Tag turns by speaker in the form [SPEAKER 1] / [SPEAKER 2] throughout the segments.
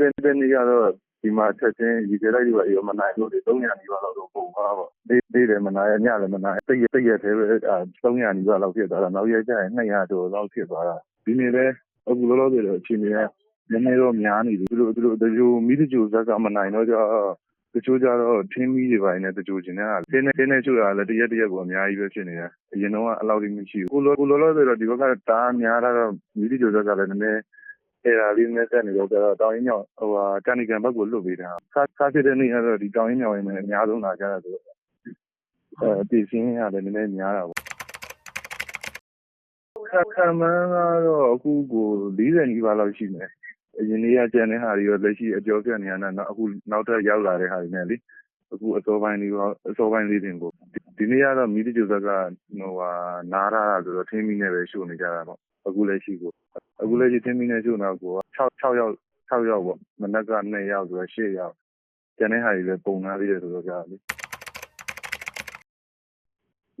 [SPEAKER 1] တဲ့တဲ့နေ့ကတော့ ဒီမှာချက်ချင်း ရေခဲလိုက်တွေပါရောမနိုင်လို့300နီးပါးလောက်တော့ပုံသွားပါဒေးဒေးတယ်မနိုင်ညလည်း မနိုင်တိတ်ရတိတ်ရသေးပဲ300နီးပါးလောက်ဖြစ်သွားတာ နောက်ရက်ကျရင်200ကျော်လောက်ဖြစ်သွားတာ ဒီနေ့လဲအခုလောလောဆယ်တော့ အချိန်တွေက နည်းနည်းတော့များနေပြီ သူတို့သူတို့တကြိုမိတကြိုဇက်က မနိုင်တော့ကြတချို့ကြတော့ ထင်းမီးတွေပိုင်းနဲ့တကြိုကျင်တဲ့ဟာ ထင်းနေထင်းနေချို့တာလည်း တရက်တရက်ကို အများကြီးပဲဖြစ်နေတယ်အရင်တော့အလောက်ကြီးမရှိဘူးကိုလောကိုလောလောဆယ်တော့ ဒီဘက်ကတားများတာတော့မိတကြိုဇက်ကလည်း နည်းနည်း အဲ့ဒါလေးနဲ့ဆက်နေတော့တောင်ရင်းမြောက်ဟိုဟာတန်နီကန်ဘက်ကိုလွတ်ပေးတာစားစားဖြစ်တဲ့နေ့ကတော့ဒီတောင်ရင်းမြောက်ရင်းနဲ့အများဆုံးလာကြတာဆိုတော့အဲတည်စင်းရတယ်နည်းနည်းများတာပေါ့ခက်ခံမှန်းကတော့အခုကို40နီးပါးလောက်ရှိမယ်အရင်နေ့ကကျန်တဲ့ဟာတွေရောလက်ရှိအကျော်ပြတ်နေရတာနောက်အခုနောက်ထပ်ရောက်လာတဲ့ဟာတွေနဲ့လေအခုအစောပိုင်းလေးရောအစောပိုင်းလေးတင်ကိုဒီနေ့ကတော့မီးတကြိုဇက်ကဟိုဟာနားရတာဆိုတော့ထင်းမီနဲ့ပဲရှို့နေကြတာပေါ့အခုလက်ရှိကို အခုလက်ရှိထင်းမီနဲ့ရှို့နေတာကို6 6ယောက်6ယောက်ပေါ့မနက်က2ယောက်ဆိုတော့8ယောက်ကျန်တဲ့ဟာတွေလည်းပုံနာသေးတယ်ဆိုတော့ကြာလေ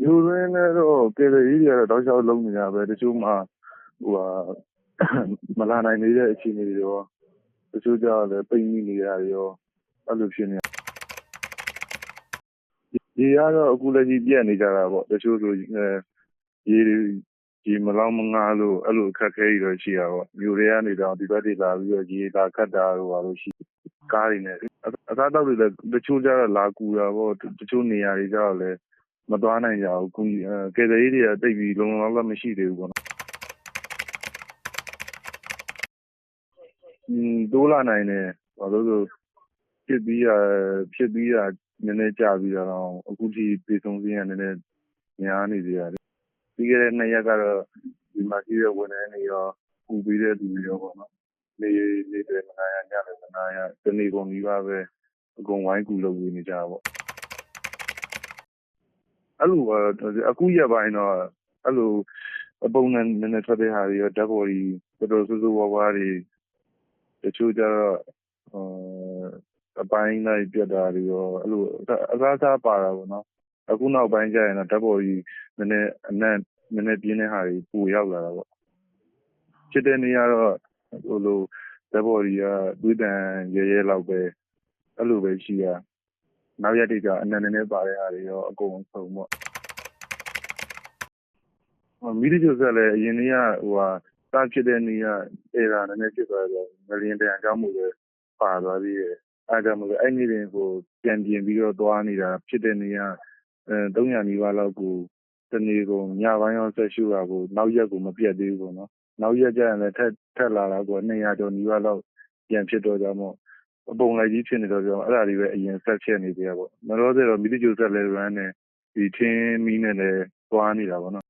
[SPEAKER 1] ယူရင်းနဲ့တော့ကယ်ရီတွေကတော့တောက်လျှောက်လုံးနေရပဲတချို့မှဟိုဟာမလာနိုင်နေတဲ့အခြေအနေတွေရောတချို့ကြလည်းပိတ်မိနေရရောအဲ့လိုဖြစ်နေရေကတော့အခုလက်ရှိပြက်နေကြတာပေါ့တချို့ဆိုရေ ရေမလောင်းမငားလို့အဲ့လိုအခက်ခဲတွေရှိတာပေါ့မြို့တွေကနေတော့ဒီဘက်တွေလာပြီးတော့ရေလာခတ်တာတို့ပါလို့ရှိကားတွေနဲ့အသားတော့တွေလည်းတချို့ကြတော့လာကူတာပေါ့တချို့နေရာတွေကြတော့လည်းမသွားနိုင်ကြဘူးကူကယ်ဆယ်ရေးတွေကတိတ်ပြီးလုံလောက်လောက်မရှိသေးဘူးပေါ့နော်อืมတိုးလာနိုင်တယ်ဘာလို့ဆိုဖြစ်ပြီးရဖြစ်ပြီးရနည်းနည်းကြာပြီးတော့အခုထိပြေဆုံးစင်းရနည်းနည်းများနေသေးတယ် ပြီးခဲ့တဲ့နှစ်ရက်ကတော့ဒီမှာရှိတဲ့ဝန်ထမ်းတွေရောပူပြီးတဲ့သူတွေရောပေါ့နော်နေနေတယ်မနာရညလည်းမနာရတနေ့ကုန်ကြီးပါပဲအကုန်ဝိုင်းကူလုပ်နေကြတာပေါ့အဲ့လိုအခုရက်ပိုင်းတော့အဲ့လိုအပုံနဲ့နည်းနည်းထွက်တဲ့ဟာတွေရောဓာတ်ပေါ်ကြီးတော်တော်ဆိုးဆိုးဝါးဝါးတွေတချို့ကြတော့အပိုင်းလိုက်ပြတ်တာတွေရောအဲ့လိုအစားအစားပါတာပေါ့နော်အခုနောက်ပိုင်းကျရင်တော့ဓာတ်ပေါ်ကြီးနည်းနည်းအနံ့ နည်းနည်းပြင်းတဲ့ဟာတွေပိုရောက်လာတာပေါ့ဖြစ်တဲ့နေ့ကတော့ဟိုလိုဓာတ်ပေါ်ကြီးကတွေးတန်ရဲရဲလောက်ပဲအဲ့လိုပဲရှိရနောက်ရက်တွေကျအနံ့နည်းနည်းပါတဲ့ဟာတွေရောအကုန်ဆုံးပေါ့မီဒီဂျိုဆက်လည်းအရင်နေ့ကဟိုဟာစဖြစ်တဲ့နေ့ကအေရာနည်းနည်းဖြစ်သွားတော့ငလျင်တန်ကြောင်းမှုပဲပါသွားပြီးရဲ့အဲဒါမှမဟုတ်အဲ့နေ့တင်ကိုပြန်ပြင်ပြီးတော့သွားနေတာဖြစ်တဲ့နေ့ကအဲ300နီးပါးလောက်ကို တနေ့ကုန်ညပိုင်းရောဆက်ရှုတာကိုနောက်ရက်ကိုမပြတ်သေးဘူးပေါ့နော်နောက်ရက်ကျရင်လည်းထက်ထက်လာတာကို200ကျော်နီးပါးလောက်ပြန်ဖြစ်တော့ကြမို့အပုံလိုက်ကြီးဖြစ်နေတော့ကြောင့်အဲ့ဒါတွေပဲအရင်ဆက်ဖြစ်နေသေးတာပေါ့မလို့ဆိုတော့မီဒီဂျိုဆက်လည်း run နေဒီထင်းမီးနဲ့လည်းသွားနေတာပေါ့နော်